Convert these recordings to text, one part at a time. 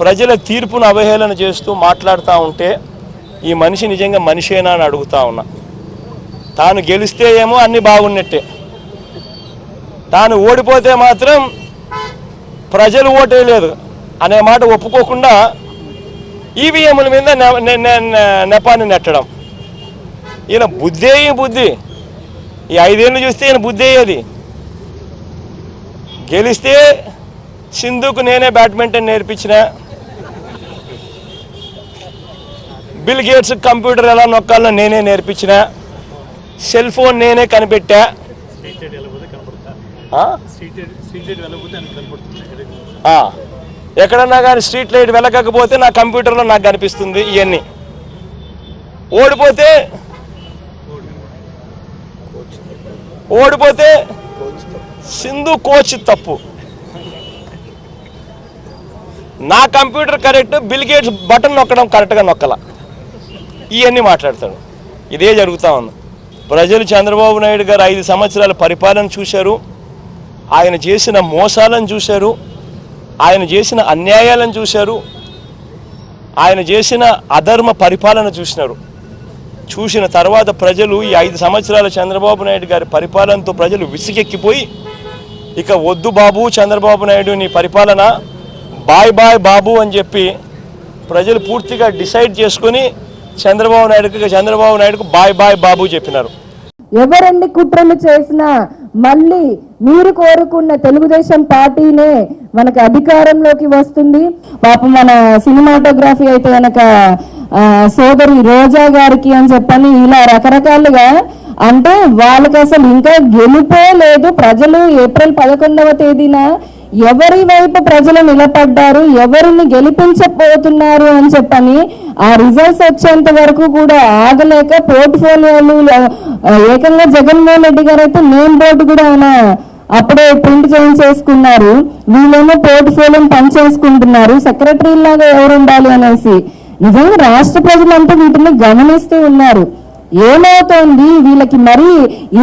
ప్రజల తీర్పును అవహేళన చేస్తూ మాట్లాడుతూ ఉంటే ఈ మనిషి నిజంగా మనిషేనా అని అడుగుతా ఉన్నా. తాను గెలిస్తే ఏమో అన్ని బాగున్నట్టే. తాను ఓడిపోతే మాత్రం ప్రజలు ఓటేయలేదు అనే మాట ఒప్పుకోకుండా ఈవీఎంల మీద నెపాన్ని నెట్టడం. ఈయన బుద్ధే ఈ బుద్ధి. ఈ ఐదేళ్ళు చూస్తే ఈయన బుద్ధి అయ్యేది గెలిస్తే సింధుకు నేనే బ్యాడ్మింటన్ నేర్పించిన బిల్ గేట్స్ కంప్యూటర్ ఎలా నొక్కాలో నేనే నేర్పించిన. సెల్ ఫోన్ నేనే కనిపెట్టా. ఎక్కడన్నా కానీ స్ట్రీట్ లైట్ వెలగకపోతే నా కంప్యూటర్లో నాకు కనిపిస్తుంది ఇవన్నీ ఓడిపోతే ఓడిపోతే సింధు కోచ్ తప్పు. నా computer correct Bill Gates button నొక్కడం కరెక్ట్గా నొక్కల. ఇవన్నీ మాట్లాడతాడు. ఇదే జరుగుతూ ఉంది. ప్రజలు చంద్రబాబు నాయుడు గారు ఐదు సంవత్సరాల పరిపాలన చూశారు. ఆయన చేసిన మోసాలను చూశారు. ఆయన చేసిన అన్యాయాలను చూశారు. ఆయన చేసిన అధర్మ పరిపాలన చూసినారు. చూసిన తర్వాత ప్రజలు ఈ ఐదు సంవత్సరాల చంద్రబాబు నాయుడు గారి పరిపాలనతో ప్రజలు విసిగెక్కిపోయి ఇక వద్దు బాబు చంద్రబాబు నాయుడు నీ పరిపాలన బాయ్ బాయ్ బాబు అని చెప్పి ప్రజలు పూర్తిగా డిసైడ్ చేసుకొని చంద్రబాబు నాయుడుకి చంద్రబాబు నాయుడుకు బాయ్ బాయ్ బాబు చెప్పినారు. ఎవరెన్ని కుట్రలు చేసినా మళ్ళీ మీరు కోరుకున్న తెలుగుదేశం పార్టీనే మనకు అధికారంలోకి వస్తుంది. పాపం మన సినిమాటోగ్రఫీ అయితే కనుక సోదరి రోజా గారికి అని చెప్పని ఇలా రకరకాలుగా అంటే వాళ్ళకి అసలు ఇంకా గెలుపే లేదు. ప్రజలు ఏప్రిల్ పదకొండవ తేదీన ఎవరి వైపు ప్రజలు నిలబడ్డారు ఎవరిని గెలిపించబోతున్నారు అని చెప్పని ఆ రిజల్ట్స్ వచ్చేంత వరకు కూడా ఆగలేక పోర్ట్ఫోలియోలు ఏకంగా జగన్మోహన్ రెడ్డి గారు అయితే నేమ్ బోర్డు కూడా ఆయన అప్పుడే ప్రింట్ చేయించేసుకున్నారు వీళ్ళేమో పోర్ట్ఫోలియోని పనిచేసుకుంటున్నారు సెక్రటరీ లాగా ఎవరు ఉండాలి అనేసి. నిజంగా రాష్ట్ర ప్రజలంతా వీటిని గమనిస్తూ ఉన్నారు. ఏమవుతోంది? వీళ్ళకి మరి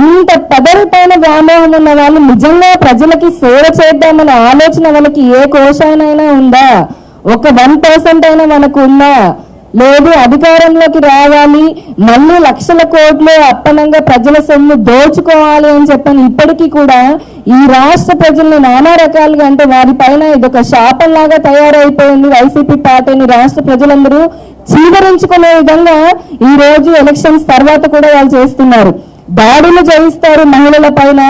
ఇంత పదవి పైన వ్యామోహం ఉన్న వాళ్ళు నిజంగా ప్రజలకి సేవ చేద్దామనే ఆలోచన వాళ్ళకి ఏ కోశానైనా ఉందా? ఒక వన్ పర్సెంట్ అయినా మనకు ఉందా? లేదు అధికారంలోకి రావాలి. మళ్ళీ లక్షల కోట్లు అప్పనంగా ప్రజల సొమ్ము దోచుకోవాలి అని చెప్పని. ఇప్పటికీ కూడా ఈ రాష్ట్ర ప్రజల్ని నానా రకాలుగా అంటే వారి పైన ఇదొక శాపంలాగా తయారైపోయింది వైసీపీ పార్టీని. రాష్ట్ర ప్రజలందరూ చీదరించుకునే విధంగా ఈ రోజు ఎలక్షన్స్ తర్వాత కూడా వాళ్ళు చేస్తున్నారు. దాడులు చేయిస్తారు మహిళల పైన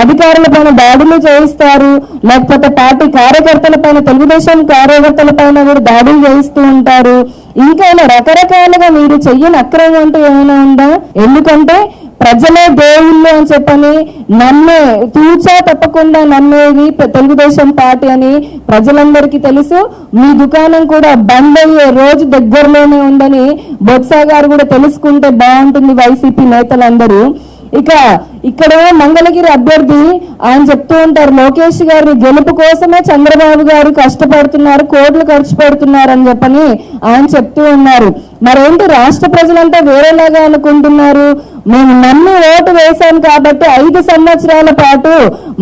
అధికారుల పైన దాడులు చేయిస్తారు. లేకపోతే పార్టీ కార్యకర్తల పైన తెలుగుదేశం కార్యకర్తల పైన కూడా దాడులు చేయిస్తూ ఉంటారు. ఇంకా రకరకాలుగా మీరు చెయ్యని అక్రమం అంటూ ఏమైనా ఉందా? ఎందుకంటే ప్రజలే దేవుళ్ళు అని చెప్పని నమ్మే తూచా తప్పకుండా నమ్మేది తెలుగుదేశం పార్టీ అని ప్రజలందరికీ తెలుసు. మీ దుకాణం కూడా బంద్ అయ్యే రోజు దగ్గరలోనే ఉందని బొత్స గారు కూడా తెలుసుకుంటే బాగుంటుంది వైసీపీ నేతలందరూ. ఇక ఇక్కడ మంగళగిరి అభ్యర్థి ఆయన చెప్తూ ఉంటారు లోకేష్ గారి గెలుపు కోసమే చంద్రబాబు గారు కష్టపడుతున్నారు కోట్లు ఖర్చు పెడుతున్నారు అని చెప్పని ఆయన చెప్తూ ఉన్నారు. మరేంటి రాష్ట్ర ప్రజలంతా వేరేలాగా అనుకుంటున్నారు? మేము నమ్మి ఓటు వేశాం కాబట్టి ఐదు సంవత్సరాల పాటు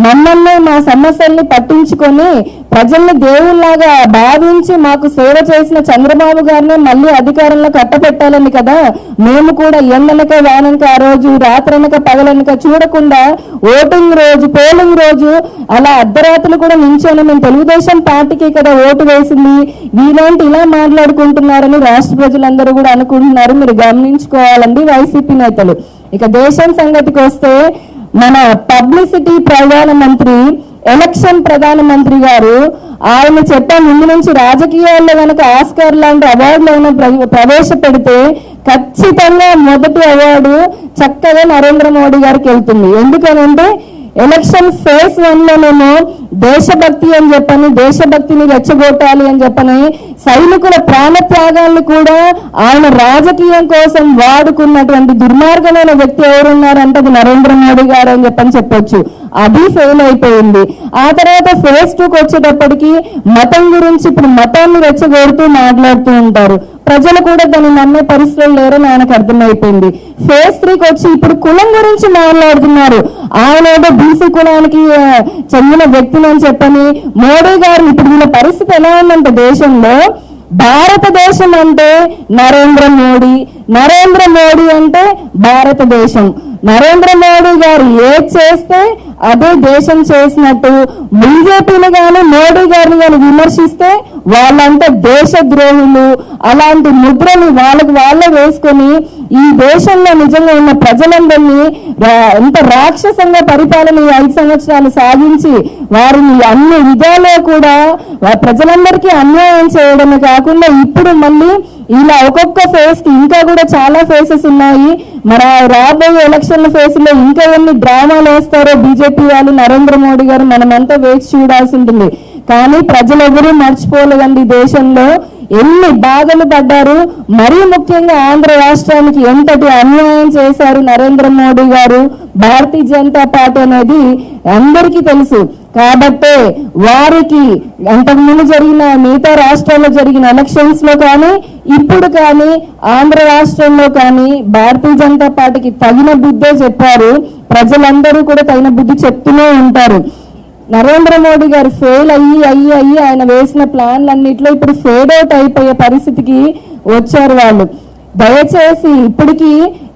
మమ్మల్ని మా సమస్యల్ని పట్టించుకొని ప్రజల్ని దేవుళ్ళాగా భావించి మాకు సేవ చేసిన చంద్రబాబు గారిని మళ్ళీ అధికారంలో కట్టపెట్టాలని కదా మేము కూడా ఎండనక వానక ఆ రోజు రాత్రనక పగలనక చూడకుండా ఓటింగ్ రోజు పోలింగ్ రోజు అలా అర్ధరాత్రులు కూడా నించొని. మేము తెలుగుదేశం పార్టీకి కదా ఓటు వేసింది. వీలాంటి ఇలా మాట్లాడుకుంటున్నారని రాష్ట్ర ప్రజలందరూ కూడా అనుకుంటున్నారు. మీరు గమనించుకోవాలండి వైసీపీ నేతలు. ఇక దేశం సంగతికి వస్తే మన పబ్లిసిటీ ప్రధానమంత్రి ఎలక్షన్ ప్రధానమంత్రి గారు ఆయన చెప్పే ముందు నుంచి రాజకీయాల్లో కనుక ఆస్కార్ లాంటి అవార్డులు అయినా ప్రవేశపెడితే ఖచ్చితంగా మొదటి అవార్డు చక్కగా నరేంద్ర మోడీ గారికి వెళ్తుంది. ఎందుకనంటే ఎలక్షన్ ఫేజ్ వన్ దేశభక్తి అని చెప్పని దేశభక్తిని రెచ్చగొట్టాలి అని చెప్పని సైనికుల ప్రాణత్యాగాలను కూడా ఆయన రాజకీయం కోసం వాడుకున్నటువంటి దుర్మార్గమైన వ్యక్తి ఎవరున్నారంటే అది నరేంద్ర మోడీ గారు అని చెప్పని చెప్పొచ్చు. అది ఫెయిల్ అయిపోయింది. ఆ తర్వాత ఫేజ్ టూకి వచ్చేటప్పటికి మతం గురించి ఇప్పుడు మతాన్ని రెచ్చగొడుతూ మాట్లాడుతూ ఉంటారు. ప్రజలు కూడా దాన్ని నమ్మే పరిస్థితులు లేరని ఆయనకు అర్థమైపోయింది. ఫేజ్ త్రీకి వచ్చి ఇప్పుడు కులం గురించి మాట్లాడుతున్నారు. ఆయన ఏదో బీసీ కులానికి చెందిన వ్యక్తి అని చెప్పని మోడీ గారు ఇప్పుడు వీళ్ళ పరిస్థితి ఎలా ఉందంటే దేశంలో భారతదేశం అంటే నరేంద్ర మోడీ నరేంద్ర మోడీ అంటే భారతదేశం. నరేంద్ర మోడీ గారు ఏది చేస్తే అదే దేశం చేసినట్టు. బీజేపీని కానీ మోడీ గారిని కానీ విమర్శిస్తే వాళ్ళంటే దేశద్రోహులు. అలాంటి ముద్రని వాళ్ళకి వాళ్ళే వేసుకొని ఈ దేశంలో నిజంగా ఉన్న ప్రజలందరినీ ఎంత రాక్షసంగా పరిపాలన ఈ ఐదు సంవత్సరాలు సాగించి వారిని అన్ని విధాలో కూడా ప్రజలందరికీ అన్యాయం చేయడమే కాకుండా ఇప్పుడు మళ్ళీ ఇలా ఒక్కొక్క ఫేస్కి ఇంకా కూడా చాలా ఫేసెస్ ఉన్నాయి. మరి ఆ రాబోయే ఎలక్షన్ల ఫేస్లో ఇంకా ఎన్ని డ్రామాలు వేస్తారో బీజేపీ వాళ్ళు నరేంద్ర మోడీ గారు మనమంతా వేచి చూడాల్సి ఉంటుంది. కానీ ప్రజలెవరూ మర్చిపోలేదండి దేశంలో. ఎన్ని బాధలు పడ్డారు? మరీ ముఖ్యంగా ఆంధ్ర రాష్ట్రానికి ఎంతటి అన్యాయం చేశారు నరేంద్ర మోడీ గారు? భారతీయ జనతా పార్టీ అనేది అందరికీ తెలుసు. కాబట్టే వారికి అంతకుముందు జరిగిన మిగతా రాష్ట్రాల్లో జరిగిన ఎలక్షన్స్లో కానీ ఇప్పుడు కానీ ఆంధ్ర రాష్ట్రంలో కానీ భారతీయ జనతా పార్టీకి తగిన బుద్ధే చెప్పారు. ప్రజలందరూ కూడా తగిన బుద్ధి చెప్తూనే ఉంటారు. నరేంద్ర మోడీ గారు ఫెయిల్ అయ్యి అయ్యి అయ్యి ఆయన వేసిన ప్లాన్లన్నిట్లో ఇప్పుడు ఫేడ్ అవుట్ అయిపోయే పరిస్థితికి వచ్చారు వాళ్ళు. దయచేసి ఇప్పటికీ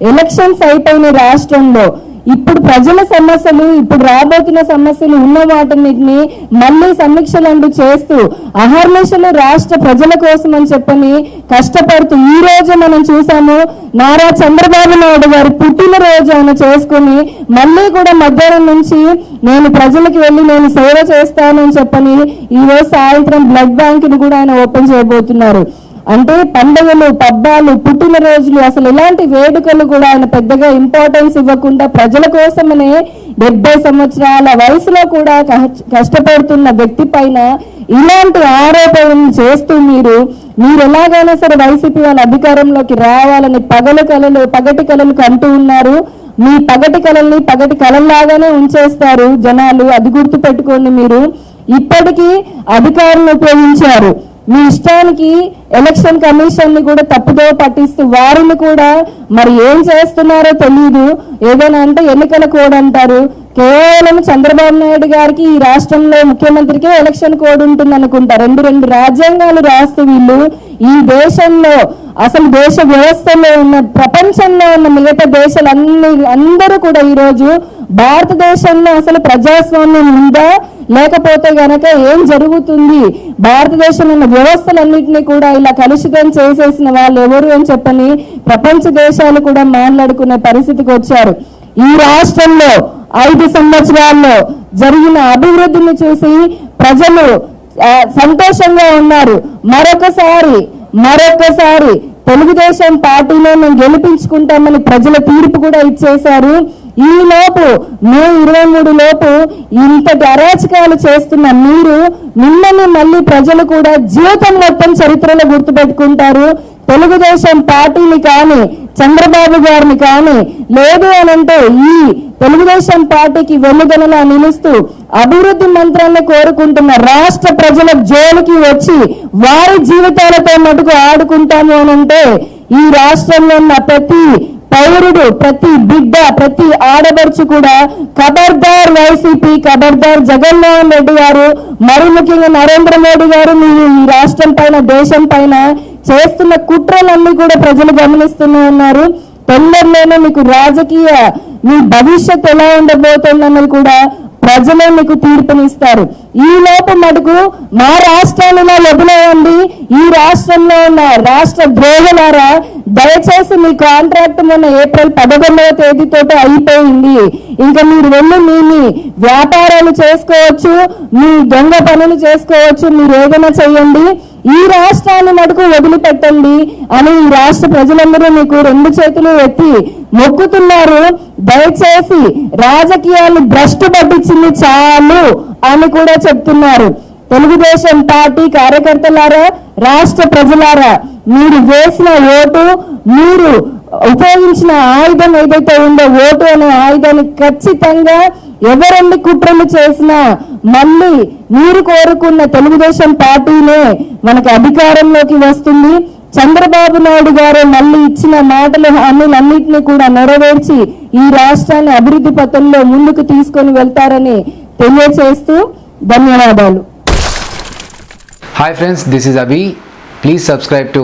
ఎలక్షన్స్ అయిపోయిన రాష్ట్రంలో ఇప్పుడు ప్రజల సమస్యలు ఇప్పుడు రాబోతున్న సమస్యలు ఉన్న వాటిన్నిటిని మళ్ళీ సమీక్షలంటూ చేస్తూ అహర్నిశలు రాష్ట్ర ప్రజల కోసం అని చెప్పని కష్టపడుతూ ఈ రోజు మనం చూసాము నారా చంద్రబాబు నాయుడు గారి పుట్టినరోజు ఆయన చేసుకుని మళ్ళీ కూడా మధ్యాహ్నం నుంచి నేను ప్రజలకు వెళ్ళి నేను సేవ చేస్తానని చెప్పని ఈ రోజు సాయంత్రం బ్లడ్ బ్యాంక్ని కూడా ఆయన ఓపెన్ చేయబోతున్నారు. అంటే పండుగలు పబ్బాలు పుట్టినరోజులు అసలు ఇలాంటి వేడుకలు కూడా ఆయన పెద్దగా ఇంపార్టెన్స్ ఇవ్వకుండా ప్రజల కోసమనే డెబ్బై సంవత్సరాల వయసులో కూడా కష్టపడుతున్న వ్యక్తి పైన ఇలాంటి ఆరోపణలు చేస్తూ మీరు మీరు ఎలాగైనా సరే వైసీపీ వాళ్ళ అధికారంలోకి రావాలని పగలు కళలు పగటి కలలు కంటూ ఉన్నారు. మీ పగటి కళల్ని పగటి కళల్లాగానే ఉంచేస్తారు జనాలు. అది గుర్తు పెట్టుకోండి మీరు. ఇప్పటికీ అధికారులు ఉపయోగించారు. మీ ఇష్టానికి ఎలక్షన్ కమిషన్ని కూడా తప్పుదో పట్టిస్తూ వారిని కూడా మరి ఏం చేస్తున్నారో తెలియదు ఏదైనా అంటే ఎన్నికల కోడ్ అంటారు. కేవలం చంద్రబాబు నాయుడు గారికి ఈ రాష్ట్రంలో ముఖ్యమంత్రికే ఎలక్షన్ కోడ్ ఉంటుంది అనుకుంటా రెండు రెండు రాజ్యాంగాలు రాస్తూ వీళ్ళు ఈ దేశంలో అసలు దేశ వ్యవస్థలో ఉన్న ప్రపంచంలో ఉన్న మిగతా దేశాలన్ని అందరూ కూడా ఈరోజు భారతదేశంలో అసలు ప్రజాస్వామ్యం ఉందా? లేకపోతే గనక ఏం జరుగుతుంది? భారతదేశంలో ఉన్న వ్యవస్థలన్నింటినీ కూడా ఇలా కలుషితం చేసేసిన వాళ్ళు ఎవరు అని చెప్పని ప్రపంచ దేశాలు కూడా మాట్లాడుకునే పరిస్థితికి వచ్చారు. ఈ రాష్ట్రంలో ఐదు సంవత్సరాల్లో జరిగిన అభివృద్ధిని చూసి ప్రజలు సంతోషంగా ఉన్నారు. మరొకసారి మరొకసారి తెలుగుదేశం పార్టీలో మేము గెలిపించుకుంటామని ప్రజల తీర్పు కూడా ఇచ్చేశారు. ఈ లోపు మే ఇరవై మూడు లోపు ఇంతటి అరాచకాలు చేస్తున్న మీరు మిమ్మల్ని మళ్ళీ ప్రజలు కూడా జీవితం మొత్తం చరిత్రలో గుర్తుపెట్టుకుంటారు. తెలుగుదేశం పార్టీని కానీ చంద్రబాబు గారిని కానీ లేదు అని అంటే ఈ తెలుగుదేశం పార్టీకి వెన్నుదనలా నిలుస్తూ అభివృద్ధి మంత్రాన్ని కోరుకుంటున్న రాష్ట్ర ప్రజల జోలికి వచ్చి వారి జీవితాలతో మటుకు ఆడుకుంటాము అని అంటే ఈ రాష్ట్రంలో ఉన్న ప్రతి పౌరుడు ప్రతి బిడ్డ ప్రతి ఆడబడుచు కూడా ఖబర్దార్ వైసీపీ ఖబర్దార్ జగన్మోహన్ రెడ్డి గారు మరి ముఖ్యంగా నరేంద్ర మోడీ గారు మీరు ఈ రాష్ట్రం పైన దేశం పైన చేస్తున్న కుట్రలన్నీ కూడా ప్రజలు గమనిస్తూనే ఉన్నారు. తొందరలోనే మీకు రాజకీయ మీ భవిష్యత్ ఎలా ఉండబోతుందన్నది కూడా ప్రజలే మీకు తీర్పునిస్తారు. ఈ లోపు మటుకు మా రాష్ట్రాలలో వదిలేయండి. ఈ రాష్ట్రంలో ఉన్న రాష్ట్ర ద్రోహులారా దయచేసి మీ కాంట్రాక్ట్ మొన్న ఏప్రిల్ పదకొండవ తేదీతో అయిపోయింది. ఇంకా మీరు వెళ్ళి మీ మీ వ్యాపారాలు చేసుకోవచ్చు మీ దొంగ పనులు చేసుకోవచ్చు మీరు ఏదైనా చేయండి. ఈ రాష్ట్రాన్ని మటుకు వదిలిపెట్టండి అని ఈ రాష్ట్ర ప్రజలందరూ మీకు రెండు చేతులు ఎత్తి మొక్కుతున్నారు. దయచేసి రాజకీయాన్ని భ్రష్టు పట్టించింది చాలు అని కూడా చెప్తున్నారు. తెలుగుదేశం పార్టీ కార్యకర్తలారా రాష్ట్ర ప్రజలారా మీరు వేసిన ఓటు మీరు ఉపయోగించిన ఆయుధం ఏదైతే ఉందో ఓటు అనే ఆయుధాన్ని ఖచ్చితంగా ఎవరెన్ని కుట్రలు చేసినా మళ్ళీ మీరు కోరుకున్న తెలుగుదేశం పార్టీనే మనకి అధికారంలోకి వస్తుంది. చంద్రబాబు నాయుడు గారు మళ్ళీ ఇచ్చిన మాటలు హామీలన్నింటినీ కూడా నెరవేర్చి ఈ రాష్ట్రాన్ని అభివృద్ధి పథంలో ముందుకు తీసుకొని వెళ్తారని తెలియచేస్తూ ధన్యవాదాలు. Hi friends this is Abhi please subscribe to